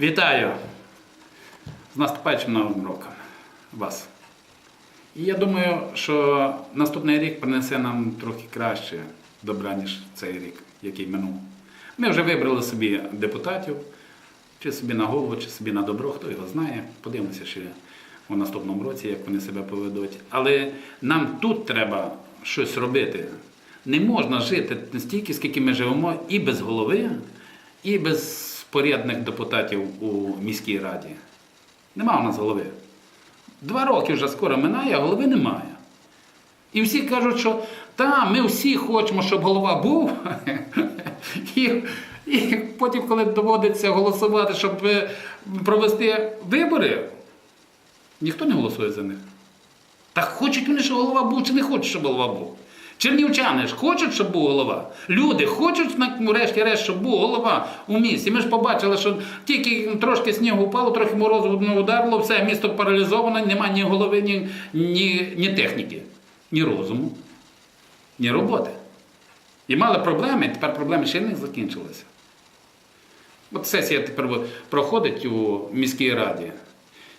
Вітаю з наступаючим новим роком вас. І я думаю, що наступний рік принесе нам трохи краще добра, ніж цей рік, який минув. Ми вже вибрали собі депутатів, чи собі на голову, чи собі на добро, хто його знає. Подивимося ще у наступному році, як вони себе поведуть. Але нам тут треба щось робити. Не можна жити настільки, скільки ми живемо, і без голови, і без порядних депутатів у міській раді. Нема у нас голови. Два роки вже скоро минає, а голови немає. І всі кажуть, що та, ми всі хочемо, щоб голова був. І, і потім, коли доводиться голосувати, щоб е, провести вибори, ніхто не голосує за них. Так хочуть вони, щоб голова був, чи не хочуть, щоб голова був. Чернівчани ж хочуть, щоб був голова. Люди хочуть, врешті-решт, щоб був голова у місті. Ми ж побачили, що тільки трошки снігу впало, трохи морозу ударило, все, місто паралізовано, немає ні голови, ні, ні, ні техніки, ні розуму, ні роботи. І мали проблеми, тепер проблеми ще не закінчилися. От сесія тепер проходить у міській раді.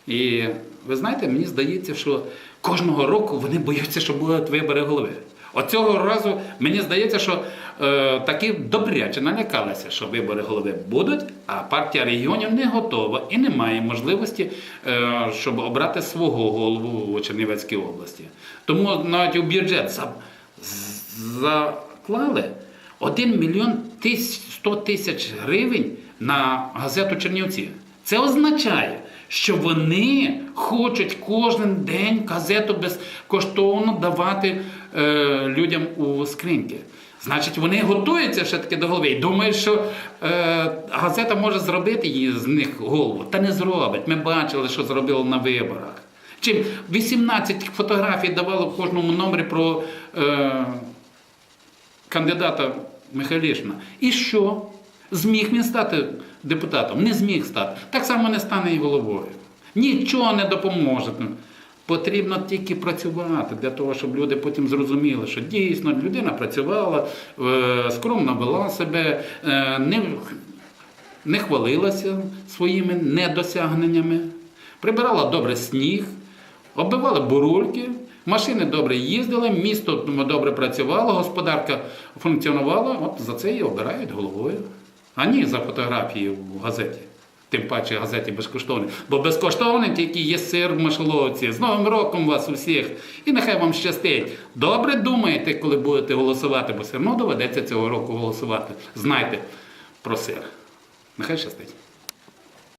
І ви знаєте, мені здається, що кожного року вони бояться, що будуть вибори голови. От цього разу мені здається, що е, таки добряче налякалися, що вибори голови будуть, а партія регіонів не готова і не має можливості, е, щоб обрати свого голову у Чернівецькій області. Тому навіть у бюджет заклали 1 мільйон 100 тисяч гривень на газету Чернівці. Це означає, що вони хочуть кожен день газету безкоштовно давати е, людям у скриньки. Значить, вони готуються все таки до голови і думають, що е, газета може зробити її з них голову. Та не зробить. Ми бачили, що зробили на виборах. Чим 18 фотографій давало в кожному номері про е, кандидата Михайлішина. І що? Зміг він стати депутатом? Не зміг стати. Так само не стане і головою. Нічого не допоможе. Потрібно тільки працювати для того, щоб люди потім зрозуміли, що дійсно людина працювала, е, скромно вела себе, е, не, не хвалилася своїми недосягненнями, прибирала добре сніг, оббивала бурульки, машини добре їздили, місто добре працювало, господарка функціонувала, от за це її обирають головою. А ні за фотографії в газеті. Тим паче газеті безкоштовні. Бо безкоштовний тільки є сир в мишоловці. З Новим роком вас усіх. І нехай вам щастить. Добре думаєте, коли будете голосувати, бо все одно доведеться цього року голосувати. Знайте про сир. Нехай щастить.